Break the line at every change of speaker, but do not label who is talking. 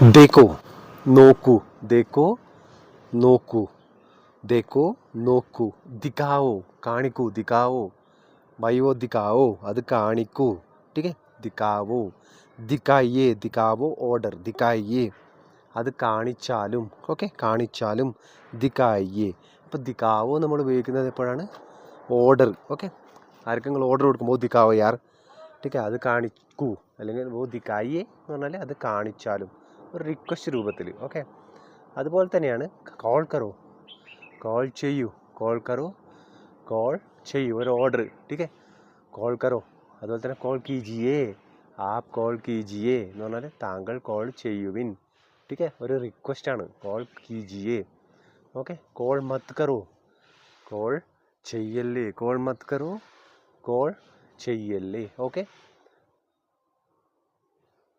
देखो। നോക്കൂ ദേക്കോ നോക്കൂ ദേക്കോ നോക്കൂ ദിക്കാവോ കാണിക്കൂ ദിക്കാവോ വൈവോ ദിക്കാവോ അത് കാണിക്കൂ ടീക്കേ ദിക്കാവോ ദിക്കായേ ദിക്കാവോ ഓർഡർ ദിക്കായേ അത് കാണിച്ചാലും ഓക്കെ കാണിച്ചാലും ദിക്കായേ അപ്പോൾ ദിക്കാവോ നമ്മൾ ഉപയോഗിക്കുന്നത് എപ്പോഴാണ്? ഓർഡർ। ഓക്കെ? ആർക്കെങ്കിലും ഓർഡർ കൊടുക്കുമ്പോൾ ദിക്കാവോ യാർ. ടീക്കേ അത് കാണിക്കൂ. അല്ലെങ്കിൽ ഓ ദിക്കായേ എന്ന് പറഞ്ഞാൽ അത് കാണിച്ചാലും. ഒരു റിക്വസ്റ്റ് രൂപത്തിൽ ഓക്കെ അതുപോലെ തന്നെയാണ് കോൾ കറോ. കോൾ ചെയ്യൂ. കോൾ കറോ. കോൾ ചെയ്യൂ. ഒരു ഓർഡർ ടീക്കെ കോൾ കറോ. അതുപോലെ തന്നെ കോൾ കീജിയേ ആപ്പ് കോൾ കീജിയേ എന്ന് പറഞ്ഞാൽ താങ്കൾ കോൾ ചെയ്യുവിൻ ടീക്കെ ഒരു റിക്വസ്റ്റാണ് കോൾ കീജിയേ ഓക്കെ കോൾ മത് കറോ. കോൾ ചെയ്യല്ലേ? കോൾ മത് കറോ. കോൾ ചെയ്യല്ലേ ഓക്കെ